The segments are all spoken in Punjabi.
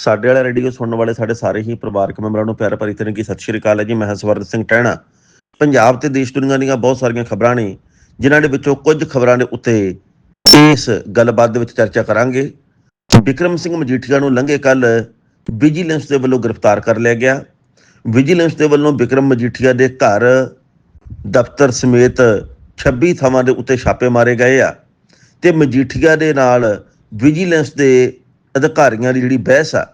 ਸਾਡੇ ਵਾਲਾ ਰੇਡੀਓ ਸੁਣਨ ਵਾਲੇ ਸਾਡੇ ਸਾਰੇ ਹੀ ਪਰਿਵਾਰਕ ਮੈਂਬਰਾਂ ਨੂੰ ਪਿਆਰ ਭਰੀ ਤਰ੍ਹਾਂ ਕੀ ਸਤਿ ਸ਼੍ਰੀ ਅਕਾਲ ਹੈ ਜੀ, ਮੈਂ ਹਾਂ ਸਵਰਨ ਸਿੰਘ ਟਹਿਣਾ। ਪੰਜਾਬ ਤੇ ਦੇਸ਼ ਦੁਨੀਆ ਦੀਆਂ ਬਹੁਤ ਸਾਰੀਆਂ ਖਬਰਾਂ ਨੇ, ਜਿਨ੍ਹਾਂ ਦੇ ਵਿੱਚੋਂ ਕੁਝ ਖਬਰਾਂ ਦੇ ਉੱਤੇ ਇਸ ਗੱਲਬਾਤ ਦੇ ਵਿੱਚ ਚਰਚਾ ਕਰਾਂਗੇ। ਵਿਕਰਮ ਸਿੰਘ ਮਜੀਠੀਆ ਨੂੰ ਲੰਘੇ ਕੱਲ ਵਿਜੀਲੈਂਸ ਦੇ ਵੱਲੋਂ ਗ੍ਰਿਫਤਾਰ ਕਰ ਲਿਆ ਗਿਆ। ਵਿਜੀਲੈਂਸ ਦੇ ਵੱਲੋਂ ਵਿਕਰਮ ਮਜੀਠੀਆ ਦੇ ਘਰ ਦਫ਼ਤਰ ਸਮੇਤ 26 ਥਾਵਾਂ ਦੇ ਉੱਤੇ ਛਾਪੇ ਮਾਰੇ ਗਏ ਆ। ਤੇ ਮਜੀਠੀਆ ਦੇ ਨਾਲ ਵਿਜੀਲੈਂਸ ਦੇ ਅਧਿਕਾਰੀਆਂ ਦੀ ਜਿਹੜੀ ਬਹਿਸ ਆ,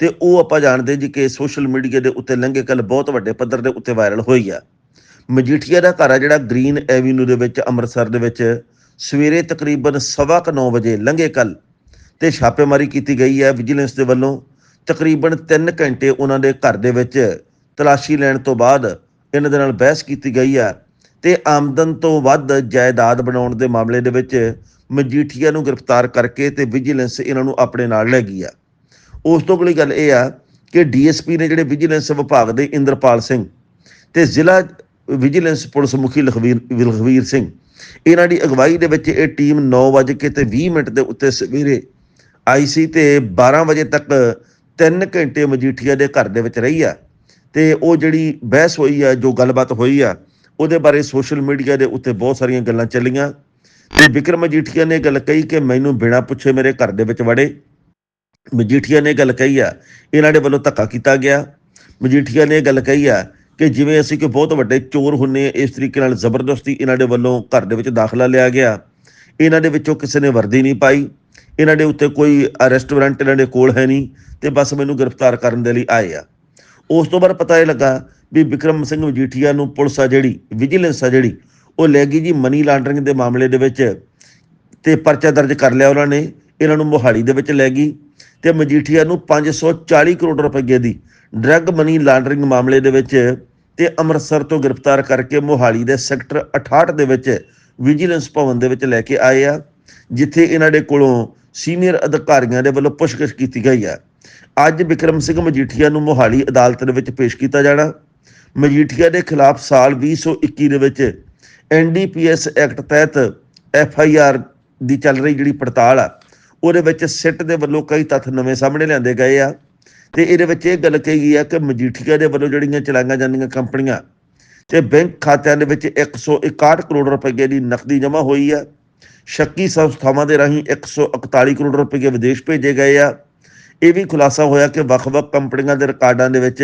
ਤੇ ਉਹ ਆਪਾਂ ਜਾਣਦੇ ਜੀ ਕਿ ਸੋਸ਼ਲ ਮੀਡੀਆ ਦੇ ਉੱਤੇ ਲੰਘੇ ਕੱਲ ਬਹੁਤ ਵੱਡੇ ਪੱਧਰ ਦੇ ਉੱਤੇ ਵਾਇਰਲ ਹੋਈ ਆ। ਮਜੀਠੀਆ ਦਾ ਘਰ ਆ ਜਿਹੜਾ ਗ੍ਰੀਨ ਐਵੀਨਿਊ ਦੇ ਵਿੱਚ, ਅੰਮ੍ਰਿਤਸਰ ਦੇ ਵਿੱਚ, ਸਵੇਰੇ ਤਕਰੀਬਨ 9:30 ਵਜੇ ਲੰਘੇ ਕੱਲ ਤੇ ਛਾਪੇਮਾਰੀ ਕੀਤੀ ਗਈ ਹੈ ਵਿਜੀਲੈਂਸ ਦੇ ਵੱਲੋਂ। ਤਕਰੀਬਨ 3 ਘੰਟੇ ਉਹਨਾਂ ਦੇ ਘਰ ਦੇ ਵਿੱਚ ਤਲਾਸ਼ੀ ਲੈਣ ਤੋਂ ਬਾਅਦ ਇਹਨਾਂ ਦੇ ਨਾਲ ਬਹਿਸ ਕੀਤੀ ਗਈ ਹੈ ਤੇ ਆਮਦਨ ਤੋਂ ਵੱਧ ਜਾਇਦਾਦ ਬਣਾਉਣ ਦੇ ਮਾਮਲੇ ਦੇ ਵਿੱਚ ਮਜੀਠੀਆ ਨੂੰ ਗ੍ਰਿਫਤਾਰ ਕਰਕੇ ਤੇ ਵਿਜੀਲੈਂਸ ਇਹਨਾਂ ਨੂੰ ਆਪਣੇ ਨਾਲ ਲੈ ਗਈ ਆ। ਉਸ ਤੋਂ ਅਗਲੀ ਗੱਲ ਇਹ ਆ ਕਿ ਡੀਐਸਪੀ ਨੇ ਜਿਹੜੇ ਵਿਜੀਲੈਂਸ ਵਿਭਾਗ ਦੇ ਇੰਦਰਪਾਲ ਸਿੰਘ ਤੇ ਜ਼ਿਲ੍ਹਾ ਵਿਜੀਲੈਂਸ ਪੁਲਿਸ ਮੁਖੀ ਲਖਵੀਰ ਲਖਵੀਰ ਸਿੰਘ, ਇਹਨਾਂ ਦੀ ਅਗਵਾਈ ਦੇ ਵਿੱਚ ਇਹ ਟੀਮ 9:00 ਤੇ 20 ਮਿੰਟ ਦੇ ਉੱਤੇ ਸਵੇਰੇ ਆਈ ਸੀ ਤੇ 12 ਵਜੇ ਤੱਕ 3 ਘੰਟੇ ਮਜੀਠੀਆ ਦੇ ਘਰ ਦੇ ਵਿੱਚ ਰਹੀ ਆ ਤੇ ਉਹ ਜਿਹੜੀ ਬਹਿਸ ਹੋਈ ਆ, ਜੋ ਗੱਲਬਾਤ ਹੋਈ ਆ, ਉਹਦੇ ਬਾਰੇ ਸੋਸ਼ਲ ਮੀਡੀਆ ਦੇ ਉੱਤੇ ਬਹੁਤ ਸਾਰੀਆਂ ਗੱਲਾਂ ਚੱਲੀਆਂ। ਤੇ ਵਿਕਰਮ ਮਜੀਠੀਆ ਨੇ ਗੱਲ ਕਹੀ ਕਿ ਮੈਨੂੰ ਬਿਨਾਂ ਪੁੱਛੇ ਮੇਰੇ ਘਰ ਦੇ ਵਿੱਚ ਵੜੇ। ਮਜੀਠੀਆ ਨੇ ਗੱਲ ਕਹੀ ਆ, ਇਹਨਾਂ ਦੇ ਵੱਲੋਂ ਧੱਕਾ ਕੀਤਾ ਗਿਆ। ਮਜੀਠੀਆ ਨੇ ਗੱਲ ਕਹੀ ਆ ਕਿ ਜਿਵੇਂ ਅਸੀਂ ਕੋਈ ਬਹੁਤ ਵੱਡੇ ਚੋਰ ਹੁੰਨੇ ਇਸ ਤਰੀਕੇ ਨਾਲ ਜ਼ਬਰਦਸਤੀ ਇਹਨਾਂ ਦੇ ਵੱਲੋਂ ਘਰ ਦੇ ਵਿੱਚ ਦਾਖਲਾ ਲਿਆ ਗਿਆ। ਇਹਨਾਂ ਦੇ ਵਿੱਚੋਂ ਕਿਸੇ ਨੇ ਵਰਦੀ ਨਹੀਂ ਪਾਈ। ਇਹਨਾਂ ਦੇ ਉੱਤੇ ਕੋਈ ਰੈਸਟੋਰੈਂਟ ਇਹਨਾਂ ਦੇ ਕੋਲ ਹੈ ਨਹੀਂ ਤੇ ਬਸ ਮੈਨੂੰ ਗ੍ਰਿਫਤਾਰ ਕਰਨ ਦੇ ਲਈ ਆਏ ਆ। ਉਸ ਤੋਂ ਬਾਅਦ ਪਤਾ ਇਹ ਲੱਗਾ ਵੀ ਵਿਕਰਮ ਸਿੰਘ ਮਜੀਠੀਆ ਨੂੰ ਪੁਲਿਸ ਆ ਜਿਹੜੀ, ਵਿਜੀਲੈਂਸ ਆ ਜਿਹੜੀ ਉਹ ਲੈ ਗਈ ਜੀ ਮਨੀ ਲਾਂਡਰਿੰਗ ਦੇ ਮਾਮਲੇ ਦੇ ਵਿੱਚ ਤੇ ਪਰਚਾ ਦਰਜ ਕਰ ਲਿਆ ਉਹਨਾਂ ਨੇ, ਇਹਨਾਂ ਨੂੰ ਮੋਹਾਲੀ ਦੇ ਵਿੱਚ ਲੈ ਗਈ ਤੇ ਮਜੀਠੀਆ ਨੂੰ 540 ਕਰੋੜ ਰੁਪਏ ਦੀ ਡਰੱਗ ਮਨੀ ਲਾਂਡਰਿੰਗ ਮਾਮਲੇ ਦੇ ਵਿੱਚ ਤੇ ਅੰਮ੍ਰਿਤਸਰ ਤੋਂ ਗ੍ਰਿਫਤਾਰ ਕਰਕੇ ਮੋਹਾਲੀ ਦੇ ਸੈਕਟਰ 68 ਦੇ ਵਿੱਚ ਵਿਜੀਲੈਂਸ ਭਵਨ ਦੇ ਵਿੱਚ ਲੈ ਕੇ ਆਏ ਆ, ਜਿੱਥੇ ਇਹਨਾਂ ਦੇ ਕੋਲੋਂ ਸੀਨੀਅਰ ਅਧਿਕਾਰੀਆਂ ਦੇ ਵੱਲੋਂ ਪੁੱਛਗਿੱਛ ਕੀਤੀ ਗਈ ਆ। ਅੱਜ ਵਿਕਰਮ ਸਿੰਘ ਮਜੀਠੀਆ ਨੂੰ ਮੋਹਾਲੀ ਅਦਾਲਤ ਦੇ ਵਿੱਚ ਪੇਸ਼ ਕੀਤਾ ਜਾਣਾ। ਮਜੀਠੀਆ ਦੇ ਖਿਲਾਫ ਸਾਲ 2021 ਦੇ ਵਿੱਚ ਐਨਡੀਪੀਐਸ ਐਕਟ ਤਹਿਤ ਐਫ ਆਈ ਆਰ ਦੀ ਚੱਲ ਰਹੀ ਜਿਹੜੀ ਪੜਤਾਲ ਆ, ਉਹਦੇ ਵਿੱਚ ਸਿੱਟ ਦੇ ਵੱਲੋਂ ਕਈ ਤੱਥ ਨਵੇਂ ਸਾਹਮਣੇ ਲਿਆਂਦੇ ਗਏ ਆ। ਤੇ ਇਹਦੇ ਵਿੱਚ ਇਹ ਗੱਲ ਕਹੀ ਗਈ ਆ ਕਿ ਮਜੀਠੀਆ ਦੇ ਵੱਲੋਂ ਜਿਹੜੀਆਂ ਚਲਾਈਆਂ ਜਾਂਦੀਆਂ ਕੰਪਨੀਆਂ, ਤੇ ਬੈਂਕ ਖਾਤਿਆਂ ਦੇ ਵਿੱਚ 161 ਕਰੋੜ ਰੁਪਏ ਦੀ ਨਕਦੀ ਜਮ੍ਹਾਂ ਹੋਈ ਆ। ਸ਼ੱਕੀ ਸੰਸਥਾਵਾਂ ਦੇ ਰਾਹੀਂ 141 ਕਰੋੜ ਰੁਪਏ ਵਿਦੇਸ਼ ਭੇਜੇ ਗਏ ਆ। ਇਹ ਵੀ ਖੁਲਾਸਾ ਹੋਇਆ ਕਿ ਵੱਖ-ਵੱਖ ਕੰਪਨੀਆਂ ਦੇ ਰਿਕਾਰਡਾਂ ਦੇ ਵਿੱਚ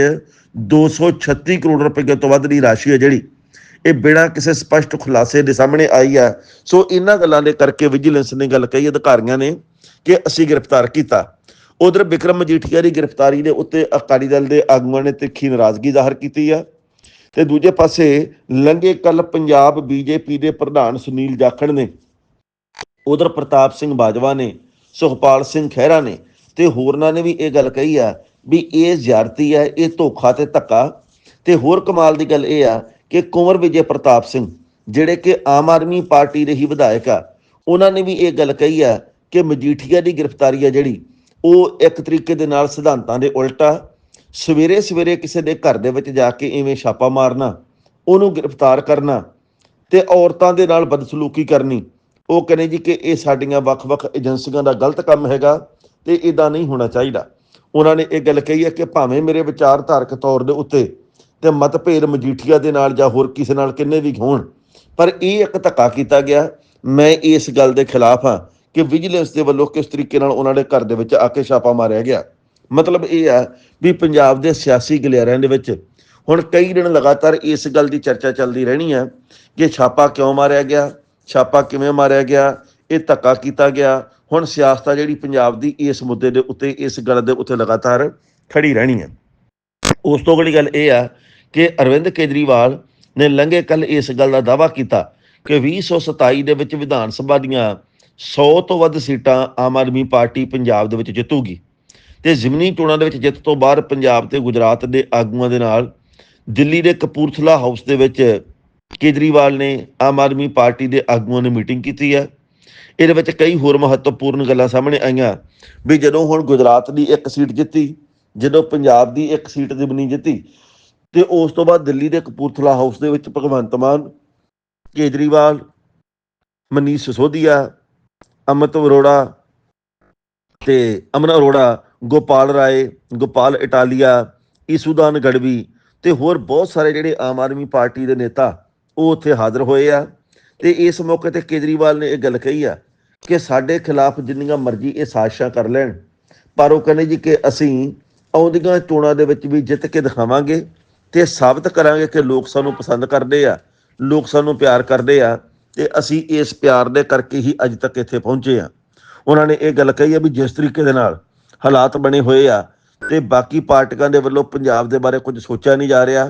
236 ਕਰੋੜ ਰੁਪਏ ਤੋਂ ਵੱਧ ਦੀ ਰਾਸ਼ੀ ਹੈ ਜਿਹੜੀ। ਇਹ ਬਿਨਾਂ ਕਿਸੇ ਸਪਸ਼ਟ ਖੁਲਾਸੇ ਦੇ ਸਾਹਮਣੇ ਆਈ ਹੈ। ਸੋ ਇਹਨਾਂ ਗੱਲਾਂ ਦੇ ਕਰਕੇ ਵਿਜੀਲੈਂਸ ਨੇ ਗੱਲ ਕਹੀ, ਅਧਿਕਾਰੀਆਂ ਨੇ ਕਿ ਅਸੀਂ ਗ੍ਰਿਫਤਾਰ ਕੀਤਾ। ਉਧਰ ਵਿਕਰਮ ਮਜੀਠੀਆ ਦੀ ਗ੍ਰਿਫਤਾਰੀ ਦੇ ਉੱਤੇ ਅਕਾਲੀ ਦਲ ਦੇ ਆਗੂਆਂ ਨੇ ਤਿੱਖੀ ਨਾਰਾਜ਼ਗੀ ਜ਼ਾਹਰ ਕੀਤੀ ਆ ਤੇ ਦੂਜੇ ਪਾਸੇ ਲੰਘੇ ਕੱਲ ਪੰਜਾਬ ਬੀਜੇਪੀ ਦੇ ਪ੍ਰਧਾਨ ਸੁਨੀਲ ਜਾਖੜ ਨੇ। ਉਧਰ ਪ੍ਰਤਾਪ ਸਿੰਘ ਬਾਜਵਾ ਨੇ, ਸੁਖਪਾਲ ਸਿੰਘ ਖਹਿਰਾ ਨੇ ਤੇ ਹੋਰਨਾਂ ਨੇ ਵੀ ਇਹ ਗੱਲ ਕਹੀ ਆ ਵੀ ਇਹ ਜ਼ਿਆਰਤੀ ਹੈ, ਇਹ ਧੋਖਾ ਤੇ ਧੱਕਾ। ਤੇ ਹੋਰ ਕਮਾਲ ਦੀ ਗੱਲ ਇਹ ਆ ਕਿ ਕੁੰਵਰ ਵਿਜੇ ਪ੍ਰਤਾਪ ਸਿੰਘ, ਜਿਹੜੇ ਕਿ ਆਮ ਆਦਮੀ ਪਾਰਟੀ ਦੇ ਹੀ ਵਿਧਾਇਕ ਆ, ਉਹਨਾਂ ਨੇ ਵੀ ਇਹ ਗੱਲ ਕਹੀ ਆ ਕਿ ਮਜੀਠੀਆ ਦੀ ਗ੍ਰਿਫਤਾਰੀ ਆ ਜਿਹੜੀ, ਉਹ ਇੱਕ ਤਰੀਕੇ ਦੇ ਨਾਲ ਸਿਧਾਂਤਾਂ ਦੇ ਉਲਟਾ ਸਵੇਰੇ ਸਵੇਰੇ ਕਿਸੇ ਦੇ ਘਰ ਦੇ ਵਿੱਚ ਜਾ ਕੇ ਐਵੇਂ ਛਾਪਾ ਮਾਰਨਾ, ਉਹਨੂੰ ਗ੍ਰਿਫਤਾਰ ਕਰਨਾ ਤੇ ਔਰਤਾਂ ਦੇ ਨਾਲ ਬਦਸਲੂਕੀ ਕਰਨੀ, ਉਹ ਕਹਿੰਦੇ ਜੀ ਕਿ ਇਹ ਸਾਡੀਆਂ ਵੱਖ-ਵੱਖ ਏਜੰਸੀਆਂ ਦਾ ਗਲਤ ਕੰਮ ਹੈਗਾ ਤੇ ਇਦਾਂ ਨਹੀਂ ਹੋਣਾ ਚਾਹੀਦਾ। ਉਹਨਾਂ ਨੇ ਇਹ ਗੱਲ ਕਹੀ ਹੈ ਕਿ ਭਾਵੇਂ ਮੇਰੇ ਵਿਚਾਰਧਾਰਕ ਤੌਰ ਦੇ ਉੱਤੇ ਤੇ ਮਤਭੇਦ ਮਜੀਠੀਆ ਦੇ ਨਾਲ ਜਾਂ ਹੋਰ ਕਿਸੇ ਨਾਲ ਕਿੰਨੇ ਵੀ ਹੋਣ। ਪਰ ਇਹ ਇੱਕ ਧੱਕਾ ਕੀਤਾ ਗਿਆ। ਮੈਂ ਇਸ ਗੱਲ ਦੇ ਖਿਲਾਫ ਹਾਂ ਕਿ ਵਿਜੀਲੈਂਸ ਦੇ ਵੱਲੋਂ ਕਿਸ ਤਰੀਕੇ ਨਾਲ ਉਹਨਾਂ ਦੇ ਘਰ ਦੇ ਵਿੱਚ ਆ ਕੇ ਛਾਪਾ ਮਾਰਿਆ ਗਿਆ। ਮਤਲਬ ਇਹ ਆ ਵੀ ਪੰਜਾਬ ਦੇ ਸਿਆਸੀ ਗਲਿਆਰਿਆਂ ਦੇ ਵਿੱਚ ਹੁਣ ਕਈ ਦਿਨ ਲਗਾਤਾਰ ਇਸ ਗੱਲ ਦੀ ਚਰਚਾ ਚੱਲਦੀ ਰਹਿਣੀ ਹੈ ਕਿ ਛਾਪਾ ਕਿਉਂ ਮਾਰਿਆ ਗਿਆ, ਛਾਪਾ ਕਿਵੇਂ ਮਾਰਿਆ ਗਿਆ, ਇਹ ਧੱਕਾ ਕੀਤਾ ਗਿਆ। ਹੁਣ ਸਿਆਸਤ ਆ ਜਿਹੜੀ ਪੰਜਾਬ ਦੀ ਇਸ ਮੁੱਦੇ ਦੇ ਉੱਤੇ, ਇਸ ਗੱਲ ਦੇ ਉੱਤੇ ਲਗਾਤਾਰ ਖੜੀ ਰਹਿਣੀ ਹੈ ਉਸ ਤੋਂ ਅਗਲੀ ਗੱਲ ਇਹ ਆ ਕਿ ਅਰਵਿੰਦ ਕੇਜਰੀਵਾਲ ਨੇ ਲੰਘੇ ਕੱਲ ਇਸ ਗੱਲ ਦਾ ਦਾਅਵਾ ਕੀਤਾ ਕਿ 2027 ਦੇ ਵਿੱਚ ਵਿਧਾਨ ਸਭਾ ਦੀਆਂ 100 ਤੋਂ ਵੱਧ ਸੀਟਾਂ ਆਮ ਆਦਮੀ ਪਾਰਟੀ ਪੰਜਾਬ ਦੇ ਵਿੱਚ ਜਿੱਤੂਗੀ ਤੇ ਜ਼ਿਮਨੀ ਚੋਣਾਂ ਦੇ ਵਿੱਚ ਜਿੱਤ ਤੋਂ ਬਾਅਦ ਪੰਜਾਬ ਤੇ ਗੁਜਰਾਤ ਦੇ ਆਗੂਆਂ ਦੇ ਨਾਲ ਦਿੱਲੀ ਦੇ ਕਪੂਰਥਲਾ ਹਾਊਸ ਦੇ ਵਿੱਚ ਕੇਜਰੀਵਾਲ ਨੇ ਆਮ ਆਦਮੀ ਪਾਰਟੀ ਦੇ ਆਗੂਆਂ ਨੇ ਮੀਟਿੰਗ ਕੀਤੀ ਹੈ। ਇਹਦੇ ਵਿੱਚ ਕਈ ਹੋਰ ਮਹੱਤਵਪੂਰਨ ਗੱਲਾਂ ਸਾਹਮਣੇ ਆਈਆਂ ਵੀ ਜਦੋਂ ਹੁਣ ਗੁਜਰਾਤ ਦੀ ਇੱਕ ਸੀਟ ਜਿੱਤੀ, ਜਦੋਂ ਪੰਜਾਬ ਦੀ ਇੱਕ ਸੀਟ ਦੀ ਜਿੱਤੀ ਤੇ ਉਸ ਤੋਂ ਬਾਅਦ ਦਿੱਲੀ ਦੇ ਕਪੂਰਥਲਾ ਹਾਊਸ ਦੇ ਵਿੱਚ ਭਗਵੰਤ ਮਾਨ, ਕੇਜਰੀਵਾਲ, ਮਨੀਸ਼ ਸਿਸੋਦੀਆ, ਅਮਿਤ ਅਰੋੜਾ ਤੇ ਅਮਨ ਅਰੋੜਾ, ਗੋਪਾਲ ਰਾਏ, ਗੋਪਾਲ ਇਟਾਲੀਆ, ਈਸੂਦਾਨ ਗੜਵੀ ਤੇ ਹੋਰ ਬਹੁਤ ਸਾਰੇ ਜਿਹੜੇ ਆਮ ਆਦਮੀ ਪਾਰਟੀ ਦੇ ਨੇਤਾ ਉਹ ਉੱਥੇ ਹਾਜ਼ਰ ਹੋਏ ਆ। ਤੇ ਇਸ ਮੌਕੇ ਤੇ ਕੇਜਰੀਵਾਲ ਨੇ ਇਹ ਗੱਲ ਕਹੀ ਆ ਕਿ ਸਾਡੇ ਖਿਲਾਫ ਜਿੰਨੀਆਂ ਮਰਜ਼ੀ ਇਹ ਸਾਜ਼ਿਸ਼ਾਂ ਕਰ ਲੈਣ, ਪਰ ਉਹ ਕਹਿੰਦੇ ਜੀ ਕਿ ਅਸੀਂ ਆਉਂਦੀਆਂ ਚੋਣਾਂ ਦੇ ਵਿੱਚ ਵੀ ਜਿੱਤ ਕੇ ਦਿਖਾਵਾਂਗੇ। ਤੇ ਸਾਬਤ ਕਰਾਂਗੇ ਕਿ ਲੋਕ ਸਾਨੂੰ ਪਸੰਦ ਕਰਦੇ ਆ, ਲੋਕ ਸਾਨੂੰ ਪਿਆਰ ਕਰਦੇ ਆ ਤੇ ਅਸੀਂ ਇਸ ਪਿਆਰ ਦੇ ਕਰਕੇ ਹੀ ਅੱਜ ਤੱਕ ਇੱਥੇ ਪਹੁੰਚੇ ਆ। ਉਹਨਾਂ ਨੇ ਇਹ ਗੱਲ ਕਹੀ ਆ ਵੀ ਜਿਸ ਤਰੀਕੇ ਦੇ ਨਾਲ ਹਾਲਾਤ ਬਣੇ ਹੋਏ ਆ ਤੇ ਬਾਕੀ ਪਾਰਟੀਆਂ ਦੇ ਵੱਲੋਂ ਪੰਜਾਬ ਦੇ ਬਾਰੇ ਕੁਝ ਸੋਚਿਆ ਨਹੀਂ ਜਾ ਰਿਹਾ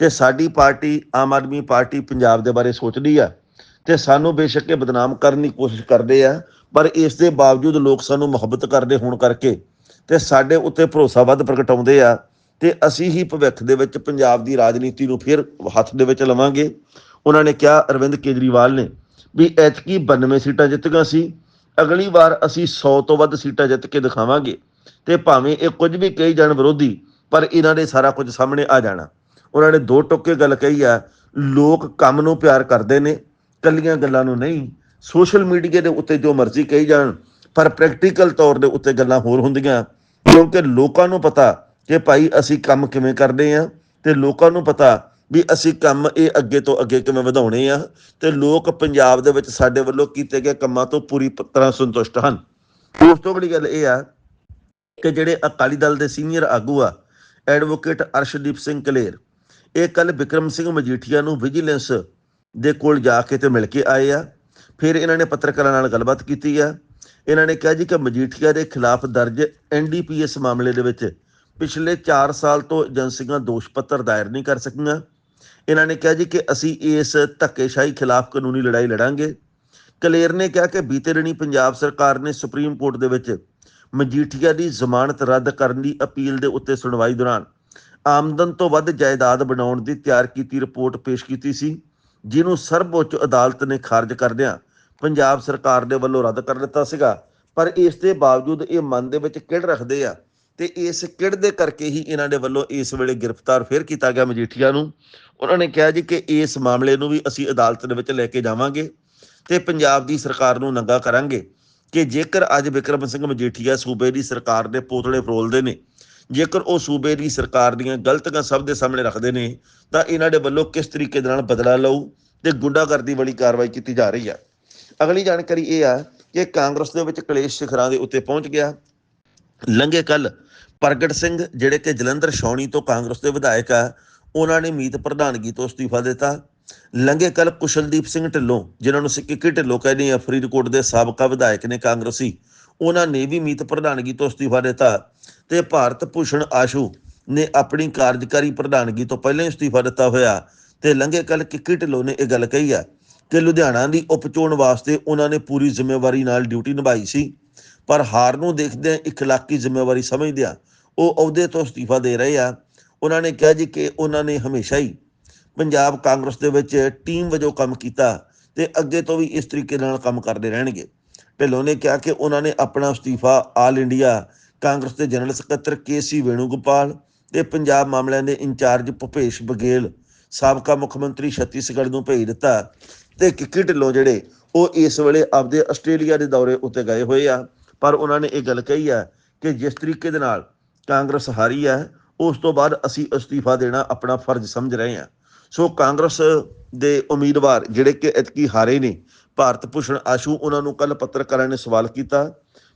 ਤੇ ਸਾਡੀ ਪਾਰਟੀ, ਆਮ ਆਦਮੀ ਪਾਰਟੀ ਪੰਜਾਬ ਦੇ ਬਾਰੇ ਸੋਚਦੀ ਆ ਤੇ ਸਾਨੂੰ ਬੇਸ਼ੱਕ ਇਹ ਬਦਨਾਮ ਕਰਨ ਦੀ ਕੋਸ਼ਿਸ਼ ਕਰਦੇ ਆ, ਪਰ ਇਸ ਦੇ ਬਾਵਜੂਦ ਲੋਕ ਸਾਨੂੰ ਮੁਹੱਬਤ ਕਰਦੇ ਹੋਣ ਕਰਕੇ ਤੇ ਸਾਡੇ ਉੱਤੇ ਭਰੋਸਾ ਵੱਧ ਪ੍ਰਗਟਾਉਂਦੇ ਆ ਤੇ ਅਸੀਂ ਹੀ ਭਵਿੱਖ ਦੇ ਵਿੱਚ ਪੰਜਾਬ ਦੀ ਰਾਜਨੀਤੀ ਨੂੰ ਫਿਰ ਹੱਥ ਦੇ ਵਿੱਚ ਲਵਾਂਗੇ। ਉਹਨਾਂ ਨੇ ਕਿਹਾ, ਅਰਵਿੰਦ ਕੇਜਰੀਵਾਲ ਨੇ ਵੀ ਐਤਕੀ 92 ਸੀਟਾਂ ਜਿੱਤੀਆਂ ਸੀ। ਅਗਲੀ ਵਾਰ ਅਸੀਂ 100 ਤੋਂ ਵੱਧ ਸੀਟਾਂ ਜਿੱਤ ਕੇ ਦਿਖਾਵਾਂਗੇ। ਤੇ ਭਾਵੇਂ ਇਹ ਕੁਝ ਵੀ ਕਹੀ ਜਾਣ ਵਿਰੋਧੀ, ਪਰ ਇਹਨਾਂ ਦੇ ਸਾਰਾ ਕੁਝ ਸਾਹਮਣੇ ਆ ਜਾਣਾ। ਉਹਨਾਂ ਨੇ ਦੋ ਟੁੱਕੇ ਗੱਲ ਕਹੀ ਆ, ਲੋਕ ਕੰਮ ਨੂੰ ਪਿਆਰ ਕਰਦੇ ਨੇ, ਕੱਲੀਆਂ ਗੱਲਾਂ ਨੂੰ ਨਹੀਂ। ਸੋਸ਼ਲ ਮੀਡੀਆ ਦੇ ਉੱਤੇ ਜੋ ਮਰਜ਼ੀ ਕਹੀ ਜਾਣ, ਪਰ ਪ੍ਰੈਕਟੀਕਲ ਤੌਰ ਦੇ ਉੱਤੇ ਗੱਲਾਂ ਹੋਰ ਹੁੰਦੀਆਂ, ਕਿਉਂਕਿ ਲੋਕਾਂ ਨੂੰ ਪਤਾ ਕਿ ਭਾਈ ਅਸੀਂ ਕੰਮ ਕਿਵੇਂ ਕਰਦੇ ਆ? ਤੇ ਲੋਕਾਂ ਨੂੰ ਪਤਾ ਵੀ ਅਸੀਂ ਕੰਮ ਇਹ ਅੱਗੇ ਤੋਂ ਅੱਗੇ ਕਿਵੇਂ ਵਧਾਉਣੇ ਆ। ਤੇ ਲੋਕ ਪੰਜਾਬ ਦੇ ਵਿੱਚ ਸਾਡੇ ਵੱਲੋਂ ਕੀਤੇ ਗਏ ਕੰਮਾਂ ਤੋਂ ਪੂਰੀ ਤਰ੍ਹਾਂ ਸੰਤੁਸ਼ਟ ਹਨ। ਉਸ ਤੋਂ ਅਗਲੀ ਗੱਲ ਇਹ ਆ ਕਿ ਜਿਹੜੇ ਅਕਾਲੀ ਦਲ ਦੇ ਸੀਨੀਅਰ ਆਗੂ ਆ, ਐਡਵੋਕੇਟ ਅਰਸ਼ਦੀਪ ਸਿੰਘ ਕਲੇਰ, ਇਹ ਕੱਲ ਵਿਕਰਮ ਸਿੰਘ ਮਜੀਠੀਆ ਨੂੰ ਵਿਜੀਲੈਂਸ ਦੇ ਕੋਲ ਜਾ ਕੇ ਤੇ ਮਿਲ ਕੇ ਆਏ ਆ। ਫਿਰ ਇਹਨਾਂ ਨੇ ਪੱਤਰਕਾਰਾਂ ਨਾਲ ਗੱਲਬਾਤ ਕੀਤੀ ਆ। ਇਹਨਾਂ ਨੇ ਕਿਹਾ ਜੀ ਕਿ ਮਜੀਠੀਆ ਦੇ ਖਿਲਾਫ ਦਰਜ ਐਨਡੀਪੀਐਸ ਮਾਮਲੇ ਦੇ ਵਿੱਚ ਪਿਛਲੇ 4 ਸਾਲ ਤੋਂ ਏਜੰਸੀਆਂ ਦੋਸ਼ ਪੱਤਰ ਦਾਇਰ ਨਹੀਂ ਕਰ ਸਕੀਆਂ। ਇਹਨਾਂ ਨੇ ਕਿਹਾ ਜੀ ਕਿ ਅਸੀਂ ਇਸ ਧੱਕੇਸ਼ਾਹੀ ਖਿਲਾਫ ਕਾਨੂੰਨੀ ਲੜਾਈ ਲੜਾਂਗੇ। ਕਲੇਰ ਨੇ ਕਿਹਾ ਕਿ ਬੀਤੇ ਦਿਨੀ ਪੰਜਾਬ ਸਰਕਾਰ ਨੇ ਸੁਪਰੀਮ ਕੋਰਟ ਦੇ ਵਿੱਚ ਮਜੀਠੀਆ ਦੀ ਜ਼ਮਾਨਤ ਰੱਦ ਕਰਨ ਦੀ ਅਪੀਲ ਦੇ ਉੱਤੇ ਸੁਣਵਾਈ ਦੌਰਾਨ ਆਮਦਨ ਤੋਂ ਵੱਧ ਜਾਇਦਾਦ ਬਣਾਉਣ ਦੀ ਤਿਆਰ ਕੀਤੀ ਰਿਪੋਰਟ ਪੇਸ਼ ਕੀਤੀ ਸੀ, ਜਿਹਨੂੰ ਸਰਵਉੱਚ ਅਦਾਲਤ ਨੇ ਖਾਰਜ ਕਰਦਿਆਂ ਪੰਜਾਬ ਸਰਕਾਰ ਦੇ ਵੱਲੋਂ ਰੱਦ ਕਰ ਦਿੱਤਾ ਸੀਗਾ। ਪਰ ਇਸ ਦੇ ਬਾਵਜੂਦ ਇਹ ਮਨ ਦੇ ਵਿੱਚ ਕਿੜ ਰੱਖਦੇ ਆ ਤੇ ਇਸ ਕਿੜ ਦੇ ਕਰਕੇ ਹੀ ਇਹਨਾਂ ਦੇ ਵੱਲੋਂ ਇਸ ਵੇਲੇ ਗ੍ਰਿਫਤਾਰ ਫਿਰ ਕੀਤਾ ਗਿਆ ਮਜੀਠੀਆ ਨੂੰ। ਉਹਨਾਂ ਨੇ ਕਿਹਾ ਜੀ ਕਿ ਇਸ ਮਾਮਲੇ ਨੂੰ ਵੀ ਅਸੀਂ ਅਦਾਲਤ ਦੇ ਵਿੱਚ ਲੈ ਕੇ ਜਾਵਾਂਗੇ ਤੇ ਪੰਜਾਬ ਦੀ ਸਰਕਾਰ ਨੂੰ ਨੰਗਾ ਕਰਾਂਗੇ ਕਿ ਜੇਕਰ ਅੱਜ ਵਿਕਰਮ ਸਿੰਘ ਮਜੀਠੀਆ ਸੂਬੇ ਦੀ ਸਰਕਾਰ ਦੇ ਪੋਤਲੇ ਫਰੋਲਦੇ ਨੇ, ਜੇਕਰ ਉਹ ਸੂਬੇ ਦੀ ਸਰਕਾਰ ਦੀਆਂ ਗਲਤੀਆਂ ਸਭ ਦੇ ਸਾਹਮਣੇ ਰੱਖਦੇ ਨੇ, ਤਾਂ ਇਹਨਾਂ ਦੇ ਵੱਲੋਂ ਕਿਸ ਤਰੀਕੇ ਦੇ ਨਾਲ ਬਦਲਾ ਲਊ ਤੇ ਗੁੰਡਾਗਰਦੀ ਵਾਲੀ ਕਾਰਵਾਈ ਕੀਤੀ ਜਾ ਰਹੀ ਹੈ ਅਗਲੀ ਜਾਣਕਾਰੀ ਇਹ ਆ ਕਿ ਕਾਂਗਰਸ ਦੇ ਵਿੱਚ ਕਲੇਸ਼ ਸਿਖਰਾਂ ਦੇ ਉੱਤੇ ਪਹੁੰਚ ਗਿਆ। ਲੰਘੇ ਕੱਲ ਪ੍ਰਗਟ ਸਿੰਘ, ਜਿਹੜੇ ਕਿ ਜਲੰਧਰ ਛਾਉਣੀ ਤੋਂ ਕਾਂਗਰਸ ਦੇ ਵਿਧਾਇਕ ਆ, ਉਹਨਾਂ ਨੇ ਮੀਤ ਪ੍ਰਧਾਨਗੀ ਤੋਂ ਅਸਤੀਫਾ ਦਿੱਤਾ। ਲੰਘੇ ਕੱਲ ਕੁਸ਼ਲਦੀਪ ਸਿੰਘ ਢਿੱਲੋਂ, ਜਿਨ੍ਹਾਂ ਨੂੰ ਸਿੱਕੀ ਢਿੱਲੋਂ ਕਹਿੰਦੇ ਆ, ਫਰੀਦਕੋਟ ਦੇ ਸਾਬਕਾ ਵਿਧਾਇਕ ਨੇ ਕਾਂਗਰਸੀ, ਉਹਨਾਂ ਨੇ ਵੀ ਮੀਤ ਪ੍ਰਧਾਨਗੀ ਤੋਂ ਅਸਤੀਫਾ ਦਿੱਤਾ ਤੇ ਭਾਰਤ ਭੂਸ਼ਣ ਆਸ਼ੂ ਨੇ ਆਪਣੀ ਕਾਰਜਕਾਰੀ ਪ੍ਰਧਾਨਗੀ ਤੋਂ ਪਹਿਲਾਂ ਹੀ ਅਸਤੀਫਾ ਦਿੱਤਾ ਹੋਇਆ ਤੇ ਲੰਘੇ ਕੱਲ ਕਿੱਕੀ ਢਿੱਲੋਂ ਨੇ ਇਹ ਗੱਲ ਕਹੀ ਆ ਕਿ ਲੁਧਿਆਣਾ ਦੀ ਉਪਚੋਣ ਵਾਸਤੇ ਉਹਨਾਂ ਨੇ ਪੂਰੀ ਜ਼ਿੰਮੇਵਾਰੀ ਨਾਲ ਡਿਊਟੀ ਨਿਭਾਈ ਸੀ। ਪਰ ਹਾਰ ਨੂੰ ਦੇਖਦਿਆਂ ਇਖਲਾਕੀ ਜ਼ਿੰਮੇਵਾਰੀ ਸਮਝਦਿਆਂ ਉਹ ਅਹੁਦੇ ਤੋਂ ਅਸਤੀਫਾ ਦੇ ਰਹੇ ਆ। ਉਹਨਾਂ ਨੇ ਕਿਹਾ ਜੀ ਕਿ ਉਹਨਾਂ ਨੇ ਹਮੇਸ਼ਾ ਹੀ ਪੰਜਾਬ ਕਾਂਗਰਸ ਦੇ ਵਿੱਚ ਟੀਮ ਵਜੋਂ ਕੰਮ ਕੀਤਾ ਤੇ ਅੱਗੇ ਤੋਂ ਵੀ ਇਸ ਤਰੀਕੇ ਨਾਲ ਕੰਮ ਕਰਦੇ ਰਹਿਣਗੇ। ਢਿੱਲੋਂ ਨੇ ਕਿਹਾ ਕਿ ਉਹਨਾਂ ਨੇ ਆਪਣਾ ਅਸਤੀਫਾ ਆਲ ਇੰਡੀਆ, ਕਾਂਗਰਸ ਦੇ ਜਨਰਲ ਸਕੱਤਰ ਕੇਸੀ ਵੇਣੂਗੋਪਾਲ ਤੇ ਪੰਜਾਬ ਮਾਮਲਿਆਂ ਦੇ ਇੰਚਾਰਜ ਭੁਪੇਸ਼ ਬਗੇਲ ਸਾਬਕਾ ਮੁੱਖ ਮੰਤਰੀ ਛੱਤੀਸਗੜ੍ਹ ਨੂੰ ਭੇਜ ਦਿੱਤਾ ਤੇ ਕਿੱਕੀ ਢਿੱਲੋਂ ਜਿਹੜੇ ਉਹ ਇਸ ਵੇਲੇ ਆਪਦੇ ਆਸਟ੍ਰੇਲੀਆ ਦੇ ਦੌਰੇ ਉੱਤੇ ਗਏ ਹੋਏ ਆ। ਪਰ ਉਹਨਾਂ ਨੇ ਇਹ ਗੱਲ ਕਹੀ ਆ ਕਿ ਜਿਸ ਤਰੀਕੇ ਦੇ ਨਾਲ ਕਾਂਗਰਸ ਹਾਰੀ ਹੈ, ਉਸ ਤੋਂ ਬਾਅਦ ਅਸੀਂ ਅਸਤੀਫਾ ਦੇਣਾ ਆਪਣਾ ਫਰਜ਼ ਸਮਝ ਰਹੇ ਹਾਂ। ਸੋ ਕਾਂਗਰਸ ਦੇ ਉਮੀਦਵਾਰ ਜਿਹੜੇ ਕਿ ਇਤਕੀ ਹਾਰੇ ਨੇ, ਭਾਰਤ ਭੂਸ਼ਣ ਆਸ਼ੂ ਉਹਨਾਂ ਨੂੰ ਕੱਲ ਪੱਤਰਕਾਰਾਂ ਨੇ ਸਵਾਲ ਕੀਤਾ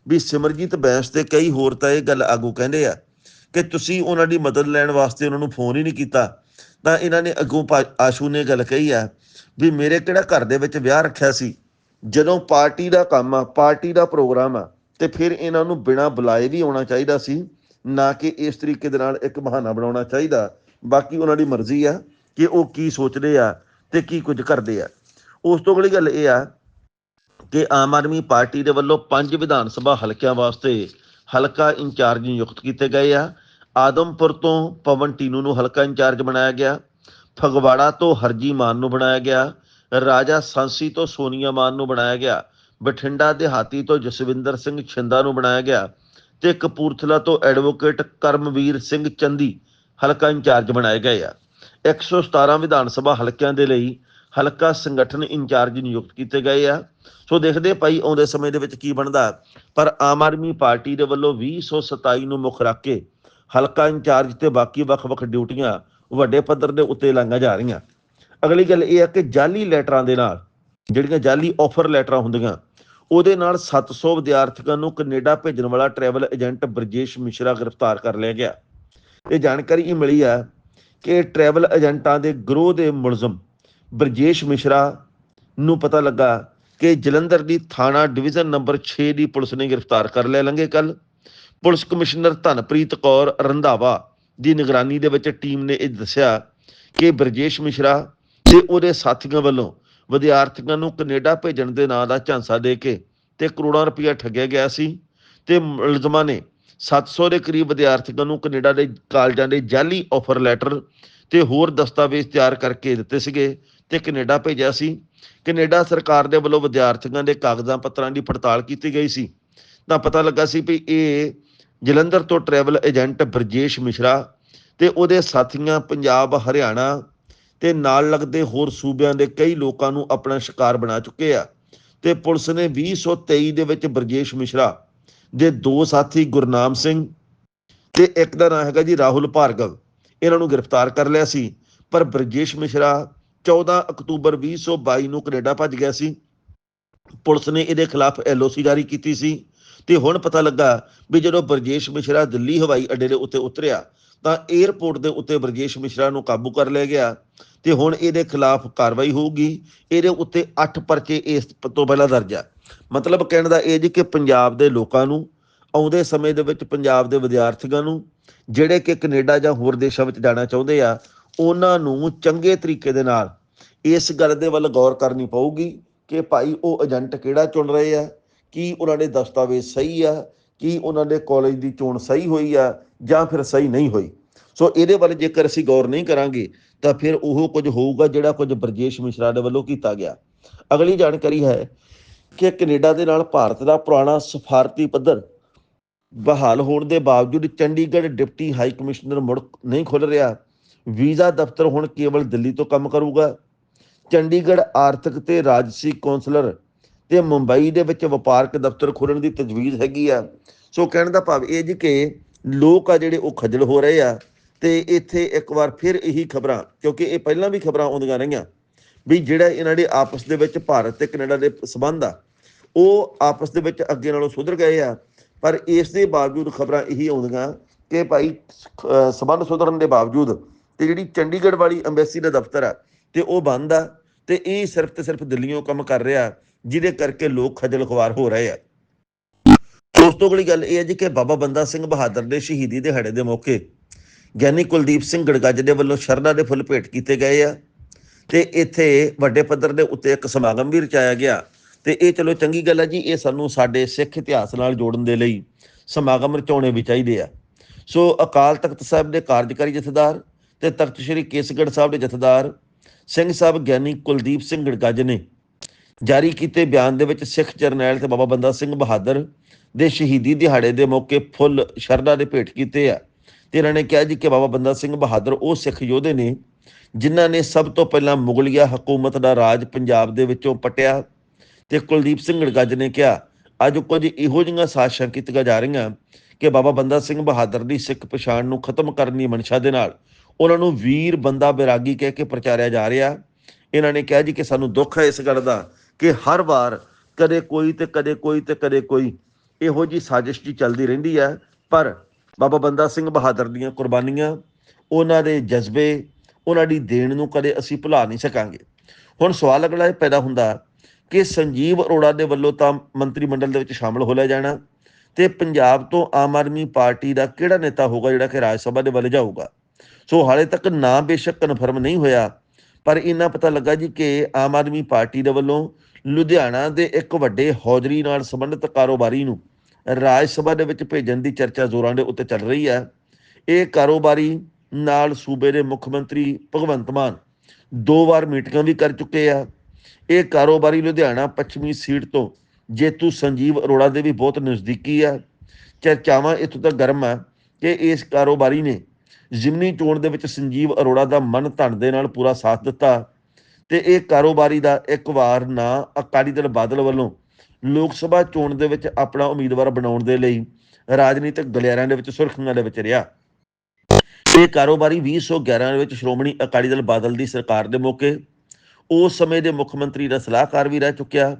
ਵੀ ਸਿਮਰਜੀਤ ਬੈਂਸ ਤੇ ਕਈ ਹੋਰ ਤਾਂ ਇਹ ਗੱਲ ਆਗੂ ਕਹਿੰਦੇ ਆ ਕਿ ਤੁਸੀਂ ਉਹਨਾਂ ਦੀ ਮਦਦ ਲੈਣ ਵਾਸਤੇ ਉਹਨਾਂ ਨੂੰ ਫੋਨ ਹੀ ਨਹੀਂ ਕੀਤਾ। ਤਾਂ ਇਹਨਾਂ ਨੇ ਅੱਗੋਂ ਭਾ- ਆਸ਼ੂ ਨੇ ਗੱਲ ਕਹੀ ਆ ਵੀ ਮੇਰੇ ਕਿਹੜਾ ਘਰ ਦੇ ਵਿੱਚ ਵਿਆਹ ਰੱਖਿਆ ਸੀ? ਜਦੋਂ ਪਾਰਟੀ ਦਾ ਕੰਮ ਆ, ਪਾਰਟੀ ਦਾ ਪ੍ਰੋਗਰਾਮ ਆ ਤੇ ਫਿਰ ਇਹਨਾਂ ਨੂੰ ਬਿਨਾਂ ਬੁਲਾਏ ਵੀ ਆਉਣਾ ਚਾਹੀਦਾ ਸੀ, ਨਾ ਕਿ ਇਸ ਤਰੀਕੇ ਦੇ ਨਾਲ ਇੱਕ ਬਹਾਨਾ ਬਣਾਉਣਾ ਚਾਹੀਦਾ। ਬਾਕੀ ਉਹਨਾਂ ਦੀ ਮਰਜ਼ੀ ਆ ਕਿ ਉਹ ਕੀ ਸੋਚਦੇ ਆ ਤੇ ਕੀ ਕੁਝ ਕਰਦੇ ਆ। ਉਸ ਤੋਂ ਅਗਲੀ ਗੱਲ ਇਹ ਆ ਕਿ ਆਮ ਆਦਮੀ ਪਾਰਟੀ ਦੇ ਵੱਲੋਂ ਪੰਜ ਵਿਧਾਨ ਸਭਾ ਹਲਕਿਆਂ ਵਾਸਤੇ ਹਲਕਾ ਇੰਚਾਰਜ ਨਿਯੁਕਤ ਕੀਤੇ ਗਏ ਆ। ਆਦਮਪੁਰ ਤੋਂ ਪਵਨ ਟੀਨੂ ਨੂੰ ਹਲਕਾ ਇੰਚਾਰਜ ਬਣਾਇਆ ਗਿਆ। ਫਗਵਾੜਾ ਤੋਂ ਹਰਜੀ ਮਾਨ ਨੂੰ ਬਣਾਇਆ ਗਿਆ। ਰਾਜਾ ਸਾਂਸੀ ਤੋਂ ਸੋਨੀਆ ਮਾਨ ਨੂੰ ਬਣਾਇਆ ਗਿਆ। ਬਠਿੰਡਾ ਦਿਹਾਤੀ ਤੋਂ ਜਸਵਿੰਦਰ ਸਿੰਘ ਛਿੰਦਾ ਨੂੰ ਬਣਾਇਆ ਗਿਆ ਤੇ ਕਪੂਰਥਲਾ ਤੋਂ ਐਡਵੋਕੇਟ ਕਰਮਵੀਰ ਸਿੰਘ ਚੰਦੀ ਹਲਕਾ ਇੰਚਾਰਜ ਬਣਾਏ ਗਏ ਆ। 117 ਵਿਧਾਨ ਸਭਾ ਹਲਕਿਆਂ ਦੇ ਲਈ ਹਲਕਾ ਸੰਗਠਨ ਇੰਚਾਰਜ ਨਿਯੁਕਤ ਕੀਤੇ ਗਏ ਆ। ਸੋ ਦੇਖਦੇ ਭਾਈ ਆਉਂਦੇ ਸਮੇਂ ਦੇ ਵਿੱਚ ਕੀ ਬਣਦਾ। ਪਰ ਆਮ ਆਦਮੀ ਪਾਰਟੀ ਦੇ ਵੱਲੋਂ 2027 ਨੂੰ ਮੁੱਖ ਰੱਖ ਕੇ ਹਲਕਾ ਇੰਚਾਰਜ ਤੇ ਬਾਕੀ ਵੱਖ-ਵੱਖ ਡਿਊਟੀਆਂ ਵੱਡੇ ਪੱਧਰ ਦੇ ਉੱਤੇ ਲਾਈਆਂ ਜਾ ਰਹੀਆਂ। ਅਗਲੀ ਗੱਲ ਇਹ ਹੈ ਕਿ ਜਾਲੀ ਲੈਟਰਾਂ ਦੇ ਨਾਲ, ਜਿਹੜੀਆਂ ਜਾਲੀ ਆਫਰ ਲੈਟਰਾਂ ਹੁੰਦੀਆਂ ਉਹਦੇ ਨਾਲ 700 ਵਿਦਿਆਰਥੀਆਂ ਨੂੰ ਕੈਨੇਡਾ ਭੇਜਣ ਵਾਲਾ ਟਰੈਵਲ ਏਜੰਟ ਬਰਜੇਸ਼ ਮਿਸ਼ਰਾ ਗ੍ਰਿਫਤਾਰ ਕਰ ਲਿਆ ਗਿਆ। ਇਹ ਜਾਣਕਾਰੀ ਇਹ ਮਿਲੀ ਆ ਕਿ ਟਰੈਵਲ ਏਜੰਟਾਂ ਦੇ ਗਰੋਹ ਦੇ ਮੁਲਜ਼ਮ ਬਰਜੇਸ਼ ਮਿਸ਼ਰਾ ਨੂੰ ਪਤਾ ਲੱਗਾ ਕਿ ਜਲੰਧਰ ਦੀ ਥਾਣਾ ਡਿਵੀਜ਼ਨ ਨੰਬਰ 6 ਦੀ ਪੁਲਿਸ ਨੇ ਗ੍ਰਿਫਤਾਰ ਕਰ ਲਿਆ ਲੰਘੇ ਕੱਲ ਪੁਲਿਸ ਕਮਿਸ਼ਨਰ ਧਨਪ੍ਰੀਤ ਕੌਰ ਰੰਧਾਵਾ ਦੀ ਨਿਗਰਾਨੀ ਦੇ ਵਿੱਚ ਟੀਮ ਨੇ ਇਹ ਦੱਸਿਆ ਕਿ ਬਰਜੇਸ਼ ਮਿਸ਼ਰਾ ਤੇ ਉਹਦੇ ਸਾਥੀਆਂ ਵੱਲੋਂ ਵਿਦਿਆਰਥੀਆਂ ਨੂੰ ਕੈਨੇਡਾ ਭੇਜਣ ਦੇ ਨਾਂ ਦਾ ਝਾਂਸਾ ਦੇ ਕੇ ਤੇ ਕਰੋੜਾਂ ਰੁਪਇਆ ਠੱਗਿਆ ਗਿਆ ਸੀ ਤੇ ਮੁਲਜ਼ਮਾਂ ਨੇ 700 ਦੇ ਕਰੀਬ ਵਿਦਿਆਰਥੀਆਂ ਨੂੰ ਕੈਨੇਡਾ ਦੇ ਕਾਲਜਾਂ ਦੇ ਜਾਲੀ ਆਫਰ ਲੈਟਰ ਤੇ ਹੋਰ ਦਸਤਾਵੇਜ਼ ਤਿਆਰ ਕਰਕੇ ਦਿੱਤੇ ਸੀਗੇ ਤੇ ਕੈਨੇਡਾ ਭੇਜਿਆ ਸੀ। ਕੈਨੇਡਾ ਸਰਕਾਰ ਦੇ ਵੱਲੋਂ ਵਿਦਿਆਰਥੀਆਂ ਦੇ ਕਾਗਜ਼ਾਂ ਪੱਤਰਾਂ ਦੀ ਪੜਤਾਲ ਕੀਤੀ ਗਈ ਸੀ। ਤਾਂ ਪਤਾ ਲੱਗਾ ਸੀ ਵੀ ਇਹ ਜਲੰਧਰ ਤੋਂ ਟਰੈਵਲ ਏਜੰਟ ਬ੍ਰਜੇਸ਼ ਮਿਸ਼ਰਾ ਤੇ ਉਹਦੇ ਸਾਥੀਆਂ ਪੰਜਾਬ, ਹਰਿਆਣਾ ਤੇ ਨਾਲ ਲੱਗਦੇ ਹੋਰ ਸੂਬਿਆਂ ਦੇ ਕਈ ਲੋਕਾਂ ਨੂੰ ਆਪਣਾ ਸ਼ਿਕਾਰ ਬਣਾ ਚੁੱਕੇ ਆ। ਤੇ ਪੁਲਿਸ ਨੇ 2023 ਦੇ ਵਿੱਚ ਬਰਜੇਸ਼ ਮਿਸ਼ਰਾ, ਦੇ ਦੋ ਸਾਥੀ ਗੁਰਨਾਮ ਸਿੰਘ ਤੇ ਇੱਕ ਦਾ ਨਾਮ ਹੈਗਾ ਜੀ ਰਾਹੁਲ ਭਾਰਗਵ, ਇਹਨਾਂ ਨੂੰ ਗ੍ਰਿਫਤਾਰ ਕਰ ਲਿਆ ਸੀ। ਪਰ ਬਰਜੇਸ਼ ਮਿਸ਼ਰਾ 14 ਅਕਤੂਬਰ 2022 ਨੂੰ ਕੈਨੇਡਾ ਭੱਜ ਗਿਆ ਸੀ। ਪੁਲਿਸ ਨੇ ਇਹਦੇ ਖਿਲਾਫ ਐਲਓਸੀ ਜਾਰੀ ਕੀਤੀ ਸੀ। ਤੇ ਹੁਣ ਪਤਾ ਲੱਗਾ ਵੀ ਜਦੋਂ ਬਰਜੇਸ਼ ਮਿਸ਼ਰਾ ਦਿੱਲੀ ਹਵਾਈ ਅੱਡੇ ਦੇ ਉੱਤੇ ਉਤਰਿਆ ਤਾਂ 에ਅਰਪੋਰਟ ਦੇ ਉੱਤੇ ਬਰਜੇਸ਼ ਮਿਸ਼ਰਾ ਨੂੰ ਕਾਬੂ ਕਰ ਲਿਆ ਗਿਆ ਤੇ ਹੁਣ ਇਹਦੇ ਖਿਲਾਫ ਕਾਰਵਾਈ ਹੋਊਗੀ। ਇਹਦੇ ਉੱਤੇ 8 ਪਰਚੇ ਇਸ ਤੋਂ ਪਹਿਲਾਂ ਦਰਜ ਆ। ਮਤਲਬ ਕਹਿਣ ਦਾ ਇਹ ਜੀ ਕਿ ਪੰਜਾਬ ਦੇ ਲੋਕਾਂ ਨੂੰ, ਆਉਂਦੇ ਸਮੇਂ ਦੇ ਵਿੱਚ ਪੰਜਾਬ ਦੇ ਵਿਦਿਆਰਥੀਆਂ ਨੂੰ, ਜਿਹੜੇ ਕਿ ਕੈਨੇਡਾ ਜਾਂ ਹੋਰ ਦੇਸ਼ਾਂ ਵਿੱਚ ਜਾਣਾ ਚਾਹੁੰਦੇ ਆ, ਉਹਨਾਂ ਨੂੰ ਚੰਗੇ ਤਰੀਕੇ ਦੇ ਨਾਲ ਇਸ ਗੱਲ ਦੇ ਵੱਲ ਗੌਰ ਕਰਨੀ ਪਊਗੀ ਕਿ ਭਾਈ ਉਹ ਏਜੰਟ ਕਿਹੜਾ ਚੁਣ ਰਹੇ ਆ, ਕੀ ਉਹਨਾਂ ਦੇ ਦਸਤਾਵੇਜ਼ ਸਹੀ ਆ ਕਿ ਉਹਨਾਂ ਦੇ ਕਾਲਜ ਦੀ ਚੋਣ ਸਹੀ ਹੋਈ ਆ ਜਾਂ ਫਿਰ ਸਹੀ ਨਹੀਂ ਹੋਈ? ਸੋ ਇਹਦੇ ਵੱਲ ਜੇਕਰ ਅਸੀਂ ਗੌਰ ਨਹੀਂ ਕਰਾਂਗੇ, ਤਾਂ ਫਿਰ ਉਹ ਕੁਝ ਹੋਊਗਾ ਜਿਹੜਾ ਕੁਝ ਬਰਜੇਸ਼ ਮਿਸ਼ਰਾ ਦੇ ਵੱਲੋਂ ਕੀਤਾ ਗਿਆ। ਅਗਲੀ ਜਾਣਕਾਰੀ ਹੈ ਕਿ ਕੈਨੇਡਾ ਦੇ ਨਾਲ ਭਾਰਤ ਦਾ ਪੁਰਾਣਾ ਸਫਾਰਤੀ ਪੱਧਰ ਬਹਾਲ ਹੋਣ ਦੇ ਬਾਵਜੂਦ ਚੰਡੀਗੜ੍ਹ ਡਿਪਟੀ ਹਾਈ ਕਮਿਸ਼ਨਰ ਮੁੜ ਨਹੀਂ ਖੁੱਲ ਰਿਹਾ। ਵੀਜ਼ਾ ਦਫ਼ਤਰ ਹੁਣ ਕੇਵਲ ਦਿੱਲੀ ਤੋਂ ਕੰਮ ਕਰੂਗਾ। ਚੰਡੀਗੜ੍ਹ ਆਰਥਿਕ ਤੇ ਰਾਜਸੀ ਕੌਂਸਲਰ ਤੇ ਮੁੰਬਈ ਦੇ ਵਿੱਚ ਵਪਾਰਕ ਦਫ਼ਤਰ ਖੋਲ੍ਹਣ ਦੀ ਤਜਵੀਜ਼ ਹੈਗੀ ਆ। ਸੋ ਕਹਿਣ ਦਾ ਭਾਵ ਇਹ ਜੀ ਕਿ ਲੋਕ ਆ ਜਿਹੜੇ ਉਹ ਖੱਜਲ ਹੋ ਰਹੇ ਆ ਤੇ ਇੱਥੇ ਇੱਕ ਵਾਰ ਫਿਰ ਇਹੀ ਖਬਰਾਂ, ਕਿਉਂਕਿ ਇਹ ਪਹਿਲਾਂ ਵੀ ਖਬਰਾਂ ਆਉਂਦੀਆਂ ਰਹੀਆਂ ਵੀ ਜਿਹੜਾ ਇਹਨਾਂ ਦੇ ਆਪਸ ਦੇ ਵਿੱਚ ਭਾਰਤ ਤੇ ਕੈਨੇਡਾ ਦੇ ਸਬੰਧ ਆ, ਉਹ ਆਪਸ ਦੇ ਵਿੱਚ ਅੱਗੇ ਨਾਲੋਂ ਸੁਧਰ ਗਏ ਆ। ਪਰ ਇਸ ਦੇ ਬਾਵਜੂਦ ਖਬਰਾਂ ਇਹੀ ਆਉਂਦੀਆਂ ਕਿ ਭਾਈ ਅਹ ਸਬੰਧ ਸੁਧਰਨ ਦੇ ਬਾਵਜੂਦ ਤੇ ਜਿਹੜੀ ਚੰਡੀਗੜ੍ਹ ਵਾਲੀ ਐਮਬੈਸੀ ਦਾ ਦਫ਼ਤਰ ਆ ਤੇ ਉਹ ਬੰਦ ਆ ਤੇ ਇਹ ਸਿਰਫ ਤੇ ਸਿਰਫ ਦਿੱਲੀੋਂ ਕੰਮ ਕਰ ਰਿਹਾ ਜਿਹਦੇ ਕਰਕੇ ਲੋਕ ਖੱਜਲ ਖੁਆਰ ਹੋ ਰਹੇ ਆ। ਦੋਸਤੋ, ਅਗਲੀ ਗੱਲ ਇਹ ਹੈ ਜੀ ਕਿ ਬਾਬਾ ਬੰਦਾ ਸਿੰਘ ਬਹਾਦਰ ਦੇ ਸ਼ਹੀਦੀ ਦਿਹਾੜੇ ਦੇ ਮੌਕੇ ਗਿਆਨੀ ਕੁਲਦੀਪ ਸਿੰਘ ਗੜਗੱਜ ਦੇ ਵੱਲੋਂ ਸ਼ਰਧਾ ਦੇ ਫੁੱਲ ਭੇਟ ਕੀਤੇ ਗਏ ਆ ਤੇ ਇੱਥੇ ਵੱਡੇ ਪੱਧਰ ਦੇ ਉੱਤੇ ਇੱਕ ਸਮਾਗਮ ਵੀ ਰਚਾਇਆ ਗਿਆ। ਤੇ ਇਹ ਚਲੋ ਚੰਗੀ ਗੱਲ ਹੈ ਜੀ, ਇਹ ਸਾਨੂੰ ਸਾਡੇ ਸਿੱਖ ਇਤਿਹਾਸ ਨਾਲ ਜੋੜਨ ਦੇ ਲਈ ਸਮਾਗਮ ਰਚਾਉਣੇ ਵੀ ਚਾਹੀਦੇ ਆ। ਸੋ ਅਕਾਲ ਤਖਤ ਸਾਹਿਬ ਦੇ ਕਾਰਜਕਾਰੀ ਜਥੇਦਾਰ ਤੇ ਤਖਤ ਸ੍ਰੀ ਕੇਸਗੜ੍ਹ ਸਾਹਿਬ ਦੇ ਜਥੇਦਾਰ ਸਿੰਘ ਸਾਹਿਬ ਗਿਆਨੀ ਕੁਲਦੀਪ ਸਿੰਘ ਗੜਗੱਜ ਨੇ ਜਾਰੀ ਕੀਤੇ ਬਿਆਨ ਦੇ ਵਿੱਚ ਸਿੱਖ ਜਰਨੈਲ ਤੇ ਬਾਬਾ ਬੰਦਾ ਸਿੰਘ ਬਹਾਦਰ ਦੇ ਸ਼ਹੀਦੀ ਦਿਹਾੜੇ ਦੇ ਮੌਕੇ ਫੁੱਲ ਸ਼ਰਧਾ ਦੇ ਭੇਟ ਕੀਤੇ ਆ। ਤੇ ਇਹਨਾਂ ਨੇ ਕਿਹਾ ਜੀ ਕਿ ਬਾਬਾ ਬੰਦਾ ਸਿੰਘ ਬਹਾਦਰ ਉਹ ਸਿੱਖ ਯੋਧੇ ਨੇ ਜਿਨ੍ਹਾਂ ਨੇ ਸਭ ਤੋਂ ਪਹਿਲਾਂ ਮੁਗਲਿਆ ਹਕੂਮਤ ਦਾ ਰਾਜ ਪੰਜਾਬ ਦੇ ਵਿੱਚੋਂ ਪਟਿਆ ਤੇ ਕੁਲਦੀਪ ਸਿੰਘ ਗੜਗੱਜ ਨੇ ਕਿਹਾ, ਅੱਜ ਕੁਝ ਇਹੋ ਜਿਹੀਆਂ ਸਾਜ਼ਿਸ਼ਾਂ ਕੀਤੀਆਂ ਜਾ ਰਹੀਆਂ ਕਿ ਬਾਬਾ ਬੰਦਾ ਸਿੰਘ ਬਹਾਦਰ ਦੀ ਸਿੱਖ ਪਛਾਣ ਨੂੰ ਖਤਮ ਕਰਨ ਦੀ ਮਨਸ਼ਾ ਦੇ ਨਾਲ ਉਹਨਾਂ ਨੂੰ ਵੀਰ ਬੰਦਾ ਬੈਰਾਗੀ ਕਹਿ ਕੇ ਪ੍ਰਚਾਰਿਆ ਜਾ ਰਿਹਾ। ਇਹਨਾਂ ਨੇ ਕਿਹਾ ਜੀ ਕਿ ਸਾਨੂੰ ਦੁੱਖ ਹੈ ਇਸ ਗੱਲ ਦਾ ਕਿ ਹਰ ਵਾਰ ਕਦੇ ਕੋਈ ਤੇ ਕਦੇ ਕੋਈ ਤੇ ਕਦੇ ਕੋਈ ਇਹੋ ਜੀ ਸਾਜ਼ਿਸ਼ ਜੀ ਚੱਲਦੀ ਰਹਿੰਦੀ ਹੈ। ਪਰ ਬਾਬਾ ਬੰਦਾ ਸਿੰਘ ਬਹਾਦਰ ਦੀਆਂ ਕੁਰਬਾਨੀਆਂ, ਉਹਨਾਂ ਦੇ ਜਜ਼ਬੇ, ਉਹਨਾਂ ਦੀ ਦੇਣ ਨੂੰ ਕਦੇ ਅਸੀਂ ਭੁਲਾ ਨਹੀਂ ਸਕਾਂਗੇ। ਹੁਣ ਸਵਾਲ ਅਗਲਾ ਇਹ ਪੈਦਾ ਹੁੰਦਾ ਕਿ ਸੰਜੀਵ ਅਰੋੜਾ ਦੇ ਵੱਲੋਂ ਤਾਂ ਮੰਤਰੀ ਮੰਡਲ ਦੇ ਵਿੱਚ ਸ਼ਾਮਲ ਹੋ ਲਿਆ ਜਾਣਾ ਤੇ ਪੰਜਾਬ ਤੋਂ ਆਮ ਆਦਮੀ ਪਾਰਟੀ ਦਾ ਕਿਹੜਾ ਨੇਤਾ ਹੋਗਾ ਜਿਹੜਾ ਕਿ ਰਾਜ ਸਭਾ ਦੇ ਵੱਲ ਜਾਊਗਾ? ਸੋ ਹਾਲੇ ਤੱਕ ਨਾ ਬੇਸ਼ੱਕ ਕਨਫਰਮ ਨਹੀਂ ਹੋਇਆ, ਪਰ ਇੰਨਾ ਪਤਾ ਲੱਗਾ ਜੀ ਕਿ ਆਮ ਆਦਮੀ ਪਾਰਟੀ ਦੇ ਵੱਲੋਂ ਲੁਧਿਆਣਾ ਦੇ ਇੱਕ ਵੱਡੇ ਹੌਜਰੀ ਨਾਲ ਸੰਬੰਧਿਤ ਕਾਰੋਬਾਰੀ ਨੂੰ ਰਾਜ ਸਭਾ ਦੇ ਵਿੱਚ ਭੇਜਣ ਦੀ ਚਰਚਾ ਜ਼ੋਰਾਂ ਦੇ ਉੱਤੇ ਚੱਲ ਰਹੀ ਹੈ। ਇਹ ਕਾਰੋਬਾਰੀ ਨਾਲ ਸੂਬੇ ਦੇ ਮੁੱਖ ਮੰਤਰੀ ਭਗਵੰਤ ਮਾਨ ਦੋ ਵਾਰ ਮੀਟਿੰਗਾਂ ਵੀ ਕਰ ਚੁੱਕੇ ਆ। ਇਹ ਕਾਰੋਬਾਰੀ ਲੁਧਿਆਣਾ ਪੱਛਮੀ ਸੀਟ ਤੋਂ ਜੇਤੂ ਸੰਜੀਵ ਅਰੋੜਾ ਦੇ ਵੀ ਬਹੁਤ ਨਜ਼ਦੀਕੀ ਆ। ਚਰਚਾਵਾਂ ਇੱਥੋਂ ਤੱਕ ਗਰਮ ਆ ਕਿ ਇਸ ਕਾਰੋਬਾਰੀ ਨੇ ਜ਼ਿਮਨੀ ਚੋਣ ਦੇ ਵਿੱਚ ਸੰਜੀਵ ਅਰੋੜਾ ਦਾ ਮਨ ਧਨ ਦੇ ਨਾਲ ਪੂਰਾ ਸਾਥ ਦਿੱਤਾ। ਤੇ ਇਹ ਕਾਰੋਬਾਰੀ ਦਾ ਇੱਕ ਵਾਰ ਨਾ ਅਕਾਲੀ ਦਲ ਬਾਦਲ ਵੱਲੋਂ ਲੋਕ ਸਭਾ ਚੋਣ ਦੇ ਵਿੱਚ ਆਪਣਾ ਉਮੀਦਵਾਰ ਬਣਾਉਣ ਦੇ ਲਈ ਰਾਜਨੀਤਿਕ ਗਲਿਆਰਿਆਂ ਦੇ ਵਿੱਚ ਸੁਰਖੀਆਂ ਦੇ ਵਿੱਚ ਰਿਹਾ। ਇਹ ਕਾਰੋਬਾਰੀ 2011 ਵਿੱਚ ਸ਼੍ਰੋਮਣੀ ਅਕਾਲੀ ਦਲ ਬਾਦਲ ਦੀ ਸਰਕਾਰ ਦੇ ਮੌਕੇ, ਉਸ ਸਮੇਂ ਦੇ ਮੁੱਖ ਮੰਤਰੀ ਦਾ ਸਲਾਹਕਾਰ ਵੀ ਰਹਿ ਚੁੱਕਿਆ।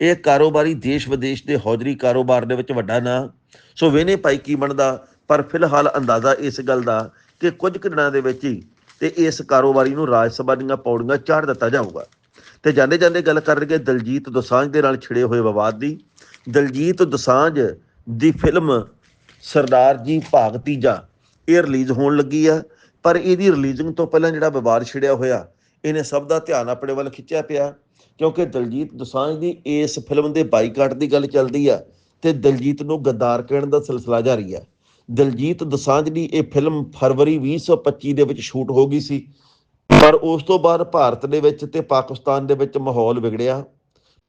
ਇਹ ਕਾਰੋਬਾਰੀ ਦੇਸ਼ ਵਿਦੇਸ਼ ਦੇ ਹੌਜਰੀ ਕਾਰੋਬਾਰ ਦੇ ਵਿੱਚ ਵੱਡਾ ਨਾਂ, ਸੋ ਵੇਨੇ ਭਾਈ ਕੀ ਬਣਦਾ, ਪਰ ਫਿਲਹਾਲ ਅੰਦਾਜ਼ਾ ਇਸ ਗੱਲ ਦਾ ਕਿ ਕੁਝ ਕੁ ਦਿਨਾਂ ਦੇ ਵਿੱਚ ਹੀ ਤੇ ਇਸ ਕਾਰੋਬਾਰੀ ਨੂੰ ਰਾਜ ਸਭਾ ਦੀਆਂ ਪੌੜੀਆਂ ਚਾੜ ਦਿੱਤਾ ਜਾਊਗਾ। ਤੇ ਜਾਂਦੇ ਜਾਂਦੇ ਗੱਲ ਕਰ ਰਹੇ ਦਲਜੀਤ ਦੋਸਾਂਝ ਦੇ ਨਾਲ ਛਿੜੇ ਹੋਏ ਵਿਵਾਦ ਦੀ। ਦਲਜੀਤ ਦੋਸਾਂਝ ਦੀ ਫਿਲਮ ਸਰਦਾਰ ਜੀ ਭਾਗ ਤੀਜਾ ਇਹ ਰਿਲੀਜ਼ ਹੋਣ ਲੱਗੀ ਆ, ਪਰ ਇਹਦੀ ਰਿਲੀਜ਼ਿੰਗ ਤੋਂ ਪਹਿਲਾਂ ਜਿਹੜਾ ਵਿਵਾਦ ਛਿੜਿਆ ਹੋਇਆ, ਇਹਨੇ ਸਭ ਦਾ ਧਿਆਨ ਆਪਣੇ ਵੱਲ ਖਿੱਚਿਆ ਪਿਆ, ਕਿਉਂਕਿ ਦਲਜੀਤ ਦੋਸਾਂਝ ਦੀ ਇਸ ਫਿਲਮ ਦੇ ਬਾਈਕਾਟ ਦੀ ਗੱਲ ਚੱਲਦੀ ਆ, ਤੇ ਦਲਜੀਤ ਨੂੰ ਗੱਦਾਰ ਕਹਿਣ ਦਾ ਸਿਲਸਿਲਾ ਜਾਰੀ ਆ। ਦਲਜੀਤ ਦਸਾਂਝ ਦੀ ਇਹ ਫਿਲਮ ਫਰਵਰੀ 2025 ਦੇ ਵਿੱਚ ਸ਼ੂਟ ਹੋ ਗਈ ਸੀ। ਪਰ ਉਸ ਤੋਂ ਬਾਅਦ ਭਾਰਤ ਦੇ ਵਿੱਚ ਤੇ ਪਾਕਿਸਤਾਨ ਦੇ ਵਿੱਚ ਮਾਹੌਲ ਵਿਗੜਿਆ।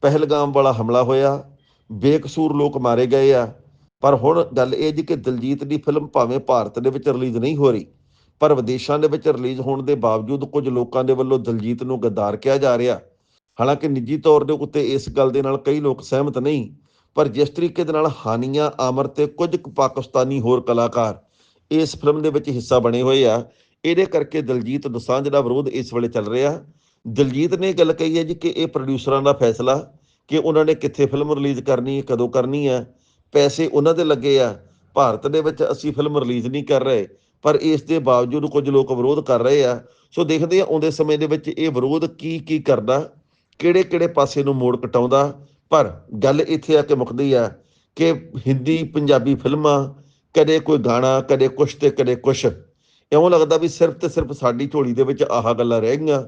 ਪਹਿਲਗਾਮ ਵਾਲਾ ਹਮਲਾ ਹੋਇਆ। ਬੇਕਸੂਰ ਲੋਕ ਮਾਰੇ ਗਏ ਆ। ਪਰ ਹੁਣ ਗੱਲ ਇਹ ਜੀ ਕਿ ਦਲਜੀਤ ਦੀ ਫਿਲਮ ਭਾਵੇਂ ਭਾਰਤ ਦੇ ਵਿੱਚ ਰਿਲੀਜ਼ ਨਹੀਂ ਹੋ ਰਹੀ, ਪਰ ਵਿਦੇਸ਼ਾਂ ਦੇ ਵਿੱਚ ਰਿਲੀਜ਼ ਹੋਣ ਦੇ ਬਾਵਜੂਦ ਕੁਝ ਲੋਕਾਂ ਦੇ ਵੱਲੋਂ ਦਲਜੀਤ ਨੂੰ ਗੱਦਾਰ ਕਿਹਾ ਜਾ ਰਿਹਾ। ਹਾਲਾਂਕਿ ਨਿੱਜੀ ਤੌਰ ਦੇ ਉੱਤੇ ਇਸ ਗੱਲ ਦੇ ਨਾਲ ਕਈ ਲੋਕ ਸਹਿਮਤ ਨਹੀਂ। ਪਰ ਜਿਸ ਤਰੀਕੇ ਦੇ ਨਾਲ ਹਾਨੀਆਂ, ਆਮਰ ਤੇ ਕੁਝ ਪਾਕਿਸਤਾਨੀ ਹੋਰ ਕਲਾਕਾਰ ਇਸ ਫਿਲਮ ਦੇ ਵਿੱਚ ਹਿੱਸਾ ਬਣੇ ਹੋਏ ਆ, ਇਹਦੇ ਕਰਕੇ ਦਲਜੀਤ ਦੋਸਾਂਝ ਦਾ ਵਿਰੋਧ ਇਸ ਵੇਲੇ ਚੱਲ ਰਿਹਾ। ਦਲਜੀਤ ਨੇ ਗੱਲ ਕਹੀ ਹੈ ਜੀ ਕਿ ਇਹ ਪ੍ਰੋਡਿਊਸਰਾਂ ਦਾ ਫੈਸਲਾ ਕਿ ਉਹਨਾਂ ਨੇ ਕਿੱਥੇ ਫਿਲਮ ਰਿਲੀਜ਼ ਕਰਨੀ ਹੈ, ਕਦੋਂ ਕਰਨੀ ਹੈ। ਪੈਸੇ ਉਹਨਾਂ ਦੇ ਲੱਗੇ ਆ। ਭਾਰਤ ਦੇ ਵਿੱਚ ਅਸੀਂ ਫਿਲਮ ਰਿਲੀਜ਼ ਨਹੀਂ ਕਰ ਰਹੇ, ਪਰ ਇਸ ਦੇ ਬਾਵਜੂਦ ਕੁਝ ਲੋਕ ਵਿਰੋਧ ਕਰ ਰਹੇ ਆ। ਸੋ ਦੇਖਦੇ ਆ ਆਉਂਦੇ ਸਮੇਂ ਦੇ ਵਿੱਚ ਇਹ ਵਿਰੋਧ ਕੀ ਕੀ ਕਰਦਾ ਕਿਹੜੇ ਕਿਹੜੇ ਪਾਸੇ ਨੂੰ ਮੋੜ ਕਟਾਉਂਦਾ ਪਰ ਗੱਲ ਇੱਥੇ ਆ ਕੇ ਮੁੱਕਦੀ ਆ ਕਿ ਹਿੰਦੀ ਪੰਜਾਬੀ ਫਿਲਮਾਂ ਕਦੇ ਕੋਈ ਗਾਣਾ, ਕਦੇ ਕੁਛ ਤੇ ਕਦੇ ਕੁਛ। ਇਉਂ ਲੱਗਦਾ ਵੀ ਸਿਰਫ ਤੇ ਸਿਰਫ ਸਾਡੀ ਝੋਲੀ ਦੇ ਵਿੱਚ ਆਹ ਗੱਲਾਂ ਰਹਿ ਗਈਆਂ।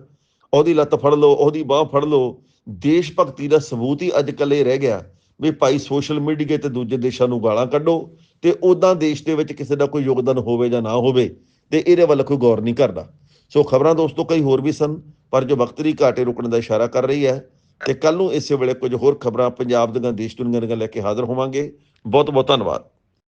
ਉਹਦੀ ਲੱਤ ਫੜ ਲਓ, ਉਹਦੀ ਬਾਹ ਫੜ ਲਓ। ਦੇਸ਼ ਭਗਤੀ ਦਾ ਸਬੂਤ ਹੀ ਅੱਜ ਕੱਲ੍ਹ ਇਹ ਰਹਿ ਗਿਆ ਵੀ ਭਾਈ ਸੋਸ਼ਲ ਮੀਡੀਆ ਤੇ ਦੂਜੇ ਦੇਸ਼ਾਂ ਨੂੰ ਗਾਲਾਂ ਕੱਢੋ ਤੇ ਉਦਾਂ ਦੇਸ਼ ਦੇ ਵਿੱਚ ਕਿਸੇ ਦਾ ਕੋਈ ਯੋਗਦਾਨ ਹੋਵੇ ਜਾਂ ਨਾ ਹੋਵੇ ਤੇ ਇਹਦੇ ਵੱਲ ਕੋਈ ਗੌਰ ਨਹੀਂ ਕਰਦਾ। ਸੋ ਖਬਰਾਂ ਦੋਸਤੋ ਕਈ ਹੋਰ ਵੀ ਸਨ, ਪਰ ਜੋ ਵਕਤ ਦੀ ਘਾਟੇ ਰੁਕਣ ਦਾ ਇਸ਼ਾਰਾ ਕਰ ਰਹੀ ਹੈ। ਤੇ ਕੱਲ ਨੂੰ ਇਸੇ ਵੇਲੇ ਕੁਝ ਹੋਰ ਖਬਰਾਂ ਪੰਜਾਬ ਦੀਆਂ, ਦੇਸ਼ ਦੁਨੀਆ ਦੀਆਂ ਲੈ ਕੇ ਹਾਜ਼ਰ ਹੋਵਾਂਗੇ। ਬਹੁਤ ਬਹੁਤ ਧੰਨਵਾਦ।